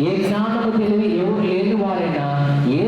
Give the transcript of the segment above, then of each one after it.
ఏ జ్ఞానము తెలివి ఎవరు లేని వారైనా ఏ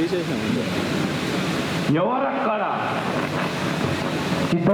తీసేసాం ఎవరక్కడ? సిద్ధ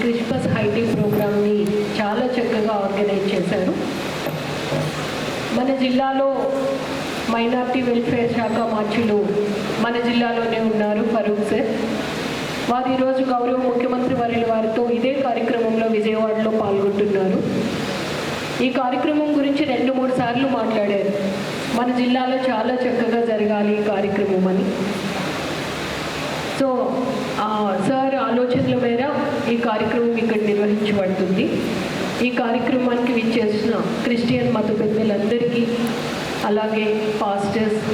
క్రిస్మస్ హైటీ ప్రోగ్రామ్ని చాలా చక్కగా ఆర్గనైజ్ చేశారు. మన జిల్లాలో మైనార్టీ వెల్ఫేర్ శాఖ మార్చులు మన జిల్లాలోనే ఉన్నారు ఫరూక్ సార్. వారు ఈరోజు గౌరవ ముఖ్యమంత్రి వారి వారితో ఇదే కార్యక్రమంలో విజయవాడలో పాల్గొంటున్నారు. ఈ కార్యక్రమం గురించి రెండు మూడు సార్లు మాట్లాడారు. మన జిల్లాలో చాలా చక్కగా జరగాలి ఈ కార్యక్రమం అని. సో సార్ ఆలోచనల మేర ఈ కార్యక్రమం ఇక్కడ నిర్వహించబడుతుంది. ఈ కార్యక్రమానికి విచ్చేసిన క్రిస్టియన్ మత పెద్దలందరికీ అలాగే పాస్టర్స్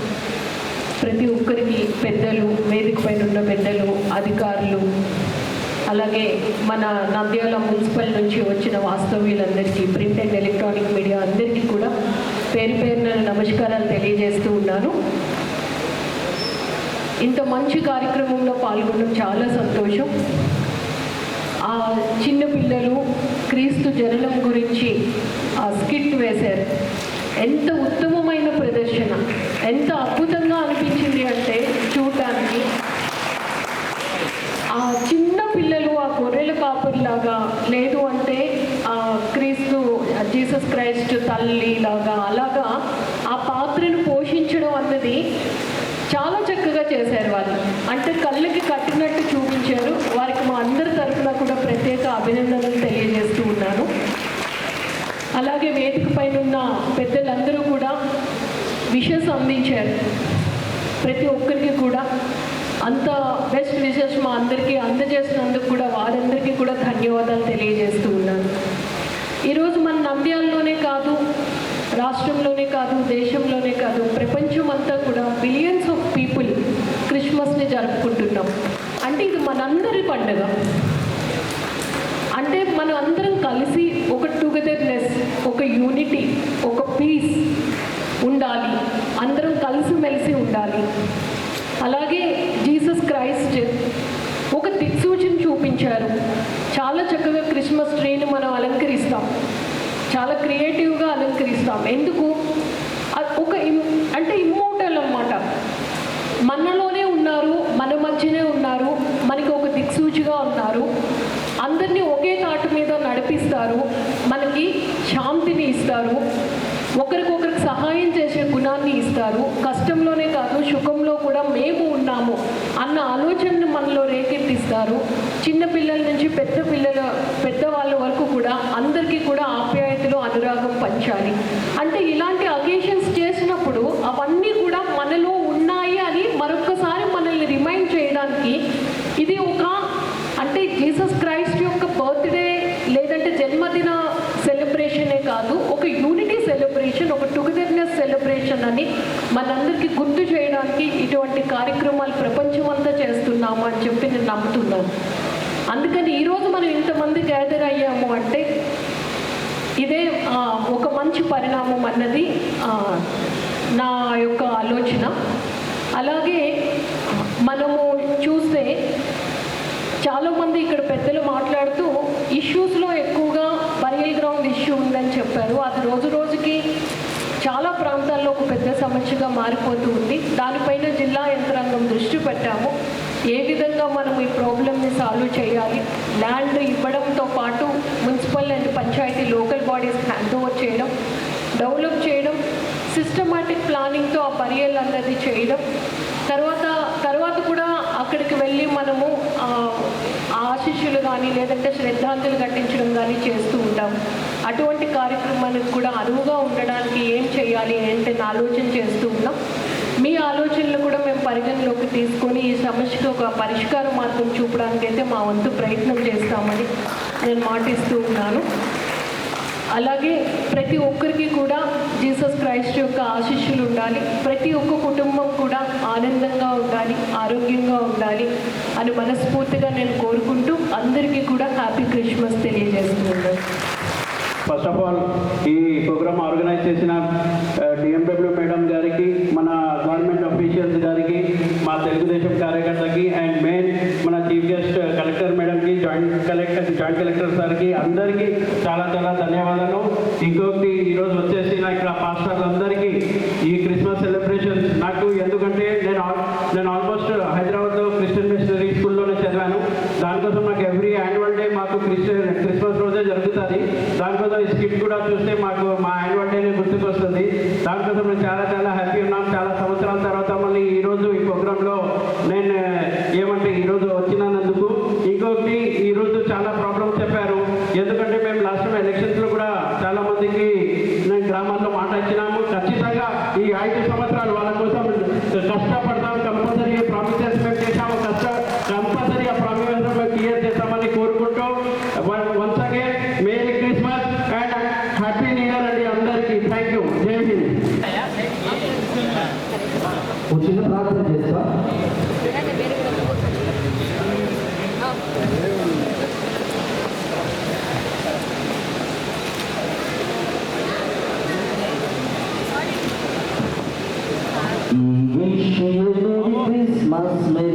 ప్రతి ఒక్కరికి పెద్దలు వేదిక పైన ఉన్న పెద్దలు అధికారులు అలాగే మన నంద్యాల మున్సిపల్ నుంచి వచ్చిన వాస్తవ్యులందరికీ ప్రింట్ అండ్ ఎలక్ట్రానిక్ మీడియా అందరికీ కూడా పేరు పేరున నమస్కారాలు తెలియజేస్తూ ఉన్నాను. ఇంత మంచి కార్యక్రమంలో పాల్గొనడం చాలా సంతోషం. ఆ చిన్న పిల్లలు క్రీస్తు జననం గురించి ఆ స్కిట్ వేశారు. ఎంత ఉత్తమమైన ప్రదర్శన ఎంత అద్భుతంగా అనిపించింది అంటే చూడటానికి ఆ చిన్న పిల్లలు ఆ గొర్రెల కాపరిలాగా లేదు అంటే ఆ క్రీస్తు జీసస్ క్రైస్ట్ తల్లి లాగా అలాగా ఆ పాత్రను పోషించడం అన్నది చాలా చక్కగా చేశారు వాళ్ళు. అంటే కళ్ళకి కట్టినట్టు చూపించారు. వారికి మా అందరి తరఫున కూడా ప్రత్యేక అభినందనలు తెలియజేస్తూ ఉన్నాను. అలాగే వేదిక పైన ఉన్న పెద్దలందరూ కూడా విషస్ అందించారు. ప్రతి ఒక్కరికి కూడా అంత బెస్ట్ విషెస్ మా అందరికీ అందజేసినందుకు కూడా వారందరికీ కూడా ధన్యవాదాలు తెలియజేస్తూ ఉన్నాను. ఈరోజు మన నంద్యాలలోనే కాదు రాష్ట్రంలోనే కాదు దేశంలోనే కాదు ప్రపంచం అంతా కూడా బిలియన్స్ ఆఫ్ పీపుల్ క్రిస్మస్ని జరుపుకుంటున్నాం. అంటే ఇది మనందరి పండుగ. అంటే మనం అందరం కలిసి ఒక టుగెదర్నెస్ ఒక యూనిటీ ఒక పీస్ ఉండాలి. అందరం కలిసిమెలిసి ఉండాలి. అలాగే జీసస్ క్రైస్ట్ ఒక దిక్సూచన చూపించారు. చాలా చక్కగా క్రిస్మస్ ట్రీని మనం అలంకరిస్తాం. చాలా క్రియేటివ్గా అలంకరిస్తాం. ఎందుకు? ఒక ఇమ్- అంటే ఇమ్మోటల్ అనమాట మనలో ఉన్నారు మన మధ్యనే ఉన్నారు మనకి ఒక దిక్సూచిగా ఉన్నారు. అందరినీ ఒకే తాటు మీద నడిపిస్తారు మనకి శాంతిని ఇస్తారు ఒకరికొకరికి సహాయం చేసే గుణాన్ని ఇస్తారు. కష్టంలోనే కాదు సుఖంలో కూడా మేము ఉన్నాము అన్న ఆలోచనను మనలో రేకెత్తిస్తారు. చిన్నపిల్లల నుంచి పెద్ద పిల్లల పెద్దవాళ్ళ వరకు కూడా అందరికీ కూడా ఆప్యాయతలు అనురాగం పంచాలి. అంటే ఇలాంటి అకేషన్స్ చేసినప్పుడు అవన్నీ కూడా మనలో ఉన్నాయి అని మరొకసారి మనల్ని రిమైండ్ చేయడానికి ఇది ఒక అంటే జీసస్ క్రైస్ట్ యొక్క బర్త్డే లేదంటే జన్మదిన సెలబ్రేషనే కాదు ఒక యూనిటీ సెలబ్రేషన్ ఒక టుగెదర్నెస్ అని మనందరికీ గుర్తు చేయడానికి ఇటువంటి కార్యక్రమాలు ప్రపంచమంతా చేస్తున్నాము అని చెప్పి నేను నమ్ముతున్నాను. అందుకని ఈరోజు మనం ఇంతమంది గ్యాదర్ అయ్యాము అంటే ఇదే ఒక మంచి పరిణామం అన్నది నా యొక్క ఆలోచన. అలాగే మనము చూస్తే చాలామంది ఇక్కడ పెద్దలు మాట్లాడుతూ ఇష్యూస్లో ఎక్కువగా బరియల్ గ్రౌండ్ ఇష్యూ ఉందని చెప్పారు. అది రోజు రోజుకి చాలా ఒక పెద్ద సమస్యగా మారిపోతూ ఉంది. దానిపైన జిల్లా యంత్రాంగం దృష్టి పెట్టాము. ఏ విధంగా మనం ఈ ప్రాబ్లమ్ని సాల్వ్ చేయాలి? ల్యాండ్ ఇవ్వడంతో పాటు municipal and panchayati local bodies hand over చేయడం డెవలప్ చేయడం సిస్టమాటిక్ ప్లానింగ్తో ఆ పర్యలు అన్నది చేయడం తర్వాత తర్వాత కూడా అక్కడికి వెళ్ళి మనము ఆ, ఆశీస్సులు కానీ లేదంటే శ్రద్ధాంజలు కట్టించడం కానీ చేస్తూ ఉంటాం అటువంటి కార్యక్రమాలకు కూడా అనువుగా ఉండడానికి ఏం చేయాలి ఏంటని ఆలోచన చేస్తూ ఉన్నాం. మీ ఆలోచనలు కూడా మేము పరిగణలోకి తీసుకొని ఈ సమస్యకు ఒక పరిష్కార మార్గం చూపడానికి అయితే మా వంతు ప్రయత్నం చేస్తామని నేను మాటిస్తూ ఉన్నాను. అలాగే ప్రతి ఒక్కరికి కూడా జీసస్ క్రైస్ట్ యొక్క ఆశీస్సులు ఉండాలి. ప్రతి ఒక్క కుటుంబం కూడా ఆనందంగా ఉండాలి ఆరోగ్యంగా ఉండాలి అని మనస్ఫూర్తిగా నేను కోరుకుంటూ అందరికీ కూడా హ్యాపీ క్రిస్మస్ తెలియజేస్తున్నాను. ఫస్ట్ ఆఫ్ ఆల్ ఈ ప్రోగ్రామ్ ఆర్గనైజ్ చేసిన uh, డిఎండబ్ల్యూ మేడం గారికి మన గవర్నమెంట్ అఫీషియల్స్ గారికి మా తెలుగుదేశం కార్యకర్తకి అండ్ మెయిన్ మన చీఫ్ గెస్ట్ కలెక్టర్ మేడంకి జాయింట్ కలెక్టర్ జాయింట్ కలెక్టర్ సార్కి అందరికీ చాలా చాలా ధన్యవాదాలు. ఇంకొకటి ఈరోజు వచ్చేసి నా ఇక్కడ పాస్టర్స్ అందరికీ ఈ క్రిస్మస్ సెలబ్రేషన్స్ నాకు ఎందుకంటే నేను ఆల్- నేను ఆల్మోస్ట్ హైదరాబాద్లో క్రిస్టియన్ మిషనరీ స్కూల్లోనే చదివాను. దానికోసం నాకు ఎవ్రీ యాన్యువల్ డే మాకు క్రిస్టియన్ జరుగుతుంది దానికోసం ఈ స్కిట్ కూడా చూస్తే మాకు మా ఆయన డేనే గుర్తుకొస్తుంది. దానికోసం మేము చాలా చాలా హ్యాపీ ఉన్నాం. చాలా సంవత్సరాల తర్వాత మళ్ళీ ఈరోజు ఈ ప్రోగ్రాంలో నేను ఒక చిన్న ప్రార్థన చేస్తా you a Merry Christmas,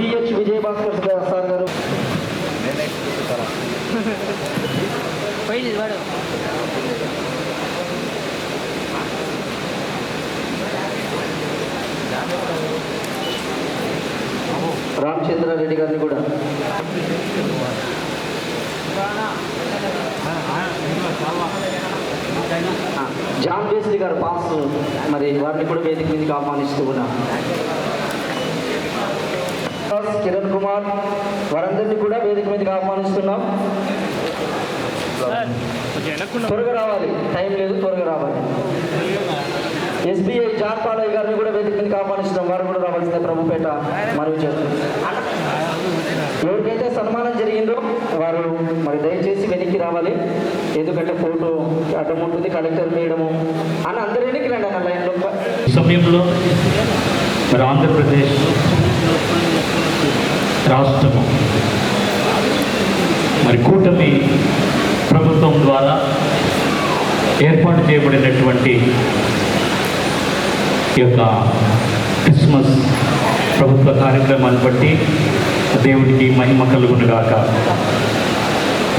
CH Vijayabhaskar గారు- సార్ గారు. రామచంద్రారెడ్డి గారిని కూడా. జాన్ వేస్లీ గారు పాస్ మరి వారిని కూడా వేదిక మీదకి ఆహ్వానిస్తూ ఉన్నాం. కిరణ్ కుమార్ వారందరినీ కూడా వేదిక మీదకి ఆహ్వానిస్తున్నాం. త్వరగా రావాలి. టైం లేదు త్వరగా రావాలి. ఎస్బీఐ జాన్ పాలయ్య గారిని కూడా వేదిక మీదకి ఆహ్వానిస్తున్నాం. వారు కూడా రావాల్సిందే ప్రభుపేట మనవి చేస్తున్నాం ఎవరికైతే సన్మానం జరిగిందో వారు మరి దయచేసి వెనక్కి రావాలి. ఎందుకంటే ఫోటో అడ్డం ఉంటుంది కలెక్టర్ వేయడము అని అందరూ వెనక్కి రండి అన్న లైన్లో. సమయంలో మరి ఆంధ్రప్రదేశ్ రాష్ట్రము. మరి కూటమి ప్రభుత్వం ద్వారా ఏర్పాటు చేయబడినటువంటి ఈ యొక్క క్రిస్మస్ ప్రభుత్వ కార్యక్రమాన్ని బట్టి దేవుడికి మహిమ కలుగునుగాక.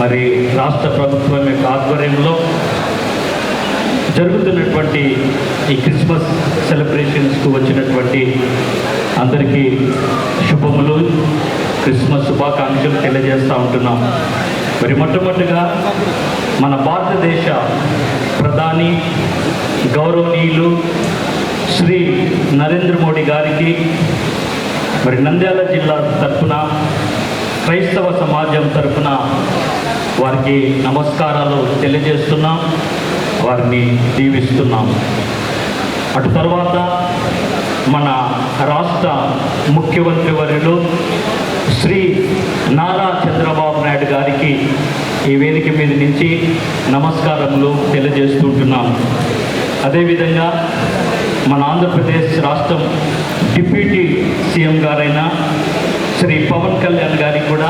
మరి రాష్ట్ర ప్రభుత్వం యొక్క ఆధ్వర్యంలో జరుగుతున్నటువంటి ఈ క్రిస్మస్ సెలబ్రేషన్స్కు వచ్చినటువంటి అందరికీ శుభములు క్రిస్మస్ శుభాకాంక్షలు తెలియజేస్తూ ఉంటున్నాం. మరి మొట్టమొదటిగా మన భారతదేశ ప్రధాని గౌరవనీయులు శ్రీ నరేంద్ర మోడీ గారికి మరి నంద్యాల జిల్లా తరఫున క్రైస్తవ సమాజం తరఫున వారికి నమస్కారాలు తెలియజేస్తున్నాం వారిని దీవిస్తున్నాం. అటు తర్వాత మన రాష్ట్ర ముఖ్యమంత్రి వర్యులు శ్రీ నారా చంద్రబాబు నాయుడు గారికి ఈ వేదిక మీద నుంచి నమస్కారములు తెలియజేస్తుంటున్నాము అదేవిధంగా మన ఆంధ్రప్రదేశ్ రాష్ట్రం డిప్యూటీ సీఎం గారైన శ్రీ పవన్ కళ్యాణ్ గారికి కూడా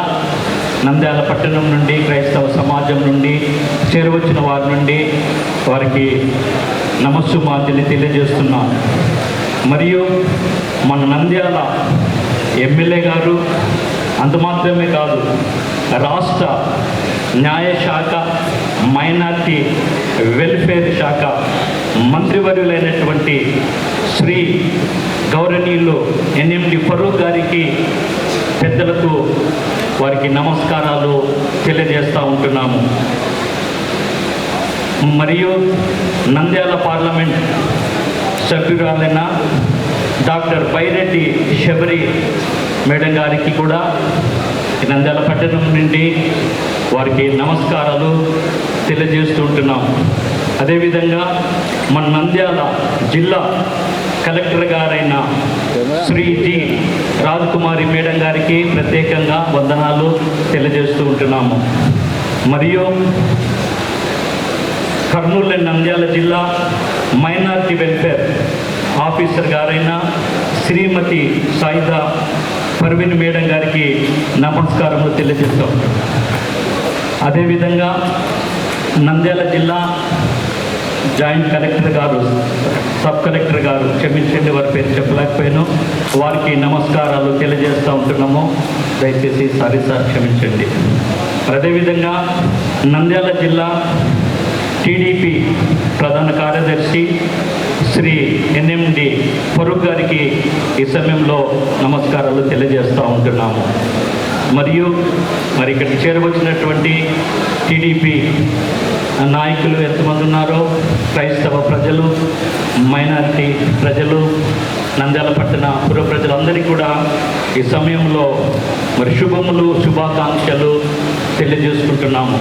నంద్యాల పట్టణం నుండి క్రైస్తవ సమాజం నుండి చేరువచ్చిన వారి నుండి వారికి నమస్సు మాధ్యని తెలియజేస్తున్నాం. మరియు మన నంద్యాల ఎమ్మెల్యే గారు అంత మాత్రమే కాదు రాష్ట్ర న్యాయశాఖ మైనార్టీ వెల్ఫేర్ శాఖ మంత్రివర్యులైనటువంటి శ్రీ గౌరవనీయులు ఎన్ఎండి ఫరూక్ గారికి పెద్దలకు వారికి నమస్కారాలు తెలియజేస్తూ ఉంటున్నాము. మరియు నంద్యాల పార్లమెంట్ సభ్యురాలైన డాక్టర్ బైరెడ్డి శబరి మేడం గారికి కూడా నంద్యాల పట్టణం నుండి వారికి నమస్కారాలు తెలియజేస్తూ ఉంటున్నాం అదేవిధంగా మన నంద్యాల జిల్లా కలెక్టర్ గారైన శ్రీ జి రాజకుమారి మేడం గారికి ప్రత్యేకంగా వందనాలు తెలియజేస్తూ ఉంటున్నాము. మరియు కర్నూలు అండ్ నంద్యాల జిల్లా మైనార్టీ వెల్ఫేర్ ఆఫీసర్ గారైన శ్రీమతి సాయిదా పర్వీన్ మేడం గారికి నమస్కారములు తెలియజేస్తాం అదేవిధంగా నంద్యాల జిల్లా జాయింట్ కలెక్టర్ గారు సబ్ కలెక్టర్ గారు క్షమించండి వారి పేరు చెప్పలేకపోయాను. వారికి నమస్కారాలు తెలియజేస్తూ ఉంటున్నాము. దయచేసి సారీ సార్ క్షమించండి. అదేవిధంగా నంద్యాల జిల్లా టీడీపీ ప్రధాన కార్యదర్శి శ్రీ ఎన్ఎండి ఫరూక్ గారికి ఈ సమయంలో నమస్కారాలు తెలియజేస్తూ ఉంటున్నాము. మరియు మరి ఇక్కడ చేరవచ్చినటువంటి టీడీపీ నాయకులు ఎంతమంది ఉన్నారో క్రైస్తవ ప్రజలు మైనారిటీ ప్రజలు నంద్యాల పట్టణ పుర ప్రజలందరికీ కూడా ఈ సమయంలో మరి శుభములు శుభాకాంక్షలు తెలియజేసుకుంటున్నాము.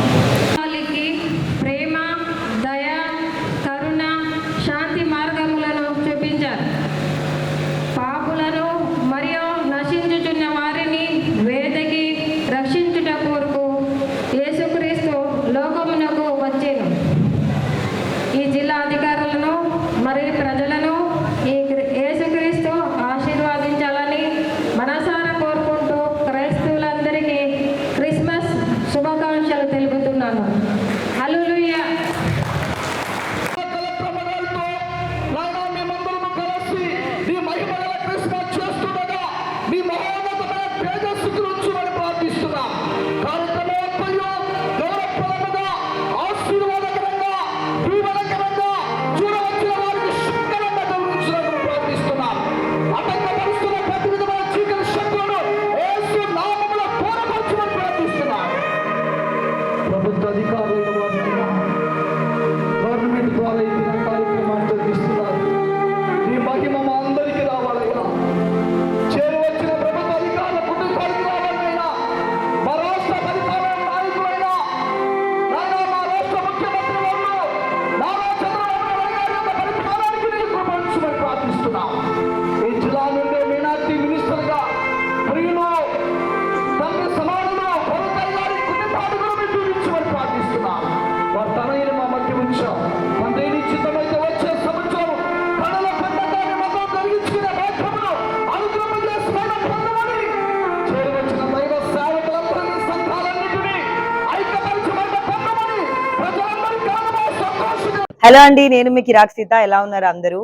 హలో అండి నేను మీ కిరాక్ సీత. ఎలా ఉన్నారు అందరూ?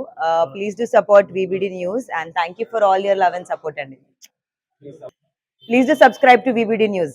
Please do support VBD news and thank you for all your love and. Support అండి please do subscribe to VBD news